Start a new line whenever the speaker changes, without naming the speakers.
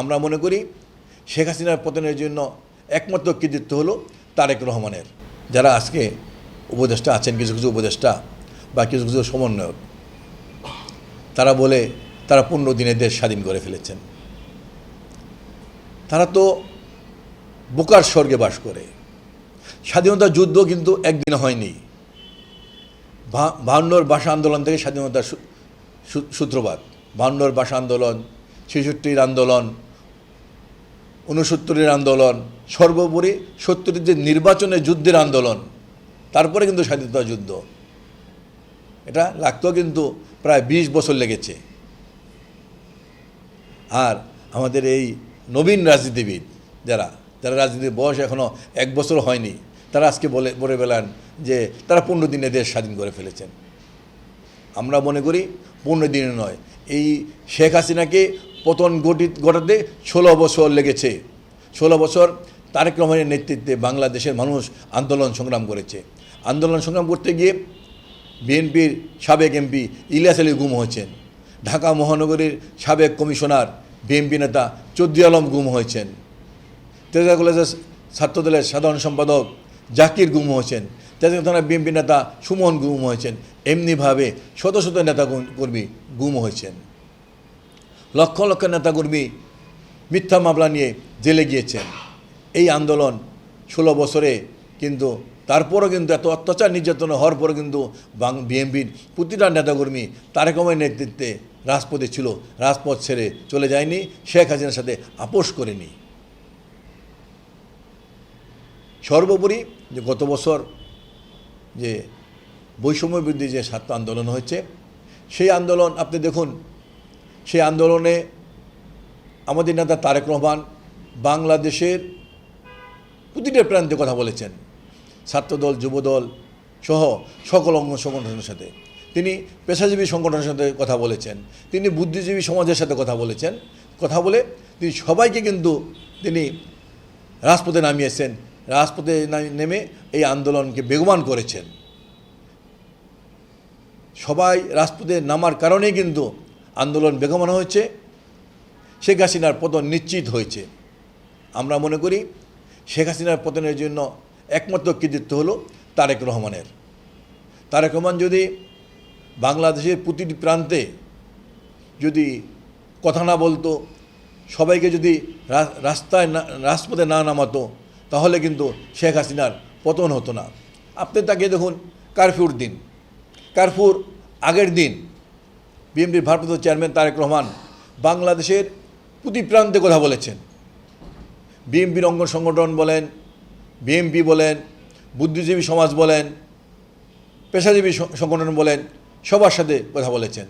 আমরা মনে করি শেখ হাসিনার পতনের জন্য একমাত্র কৃতিত্ব হলো তারেক রহমানের। যারা আজকে উপদেষ্টা আছেন, কিছু কিছু উপদেষ্টা বা কিছু কিছু সমন্বয়ক, তারা বলে তারা পনেরো দিনে দেশ স্বাধীন করে ফেলেছেন। তারা তো বোকার স্বর্গে বাস করে। স্বাধীনতা যুদ্ধ কিন্তু একদিন হয়নি। বাহান্নর ভাষা আন্দোলন থেকে স্বাধীনতার সূত্রপাত। বাহান্নর ভাষা আন্দোলন, ছেষট্টির আন্দোলন উনসত্তরের আন্দোলন, সর্বোপরি সত্তরের যে নির্বাচনে যুদ্ধের আন্দোলন, তারপরে কিন্তু স্বাধীনতা যুদ্ধ। এটা লাগতো কিন্তু প্রায় বিশ বছর লেগেছে। আর আমাদের এই নবীন রাজনীতিবিদ যারা যারা রাজনীতির বয়স এখনও এক বছর হয়নি, তারা আজকে বলে বলে বেলান যে তারা পনেরো দিনে দেশ স্বাধীন করে ফেলেছেন। আমরা মনে করি পনেরো দিনে নয়, এই শেখ হাসিনাকে পতন ঘটি ঘটাতে ষোলো বছর লেগেছে। ষোলো বছর তারেক রহমানের নেতৃত্বে বাংলাদেশের মানুষ আন্দোলন সংগ্রাম করেছে। আন্দোলন সংগ্রাম করতে গিয়ে বিএনপির সাবেক এমপি ইলিয়াস আলী গুম হয়েছেন। ঢাকা মহানগরীর সাবেক কমিশনার, বিএনপি নেতা চৌধুরী আলম গুম হয়েছেন। তেজা কলেজের ছাত্রদলের সাধারণ সম্পাদক জাকির গুম হয়েছেন। তেজা থানা বিএনপি নেতা সুমন গুম হয়েছেন। এমনিভাবে শত শত নেতা কর্মী গুম হয়েছেন। লক্ষ লক্ষ নেতাকর্মী মিথ্যা মামলা নিয়ে জেলে গিয়েছেন। এই আন্দোলন ষোলো বছরে কিন্তু তারপরও কিন্তু এত অত্যাচার নির্যাতন হওয়ার পরে কিন্তু বাং বিএনপির প্রতিটা নেতাকর্মী তারেক রহমানের নেতৃত্বে রাজপথে ছিল। রাজপথ ছেড়ে চলে যায়নি। শেখ হাসিনার সাথে আপোষ করেনি। সর্বোপরি যে গত বছর যে বৈষম্য বৃদ্ধি যে ছাত্র আন্দোলন হয়েছে, সেই আন্দোলন আপনি দেখুন সেই আন্দোলনে আমাদের নেতা তারেক রহমান বাংলাদেশের প্রতিটা প্রান্তে কথা বলেছেন। ছাত্রদল, যুবদল সহ সকল অঙ্গ সংগঠনের সাথে। তিনি পেশাজীবী সংগঠনের সাথে কথা বলেছেন। তিনি বুদ্ধিজীবী সমাজের সাথে কথা বলেছেন। কথা বলে তিনি সবাইকে কিন্তু তিনি রাজপথে নামিয়েছেন। রাজপথে নেমে এই আন্দোলনকে বেগবান করেছেন। সবাই রাজপথে নামার কারণেই কিন্তু আন্দোলন বেগবান হয়েছে, শেখ হাসিনার পতন নিশ্চিত হয়েছে। আমরা মনে করি শেখ হাসিনার পতনের জন্য একমাত্র কৃতিত্ব হলো তারেক রহমানের। তারেক রহমান যদি বাংলাদেশের প্রতিটি প্রান্তে যদি কথা না বলতো, সবাইকে যদি রাস্তায় না, রাজপথে না নামাতো, তাহলে কিন্তু শেখ হাসিনার পতন হতো না। আপনি তাকে দেখুন, কারফিউর দিন। কারফিউর আগের দিন বিএনপির ভারপ্রাপ্ত চেয়ারম্যান তারেক রহমান বাংলাদেশের প্রতি প্রান্তে কথা বলেছেন। বিএনপির অঙ্গ সংগঠন বলেন, বিএমপি বলেন, বুদ্ধিজীবী সমাজ বলেন, পেশাজীবী সংগঠন বলেন, সবার সাথে কথা বলেছেন।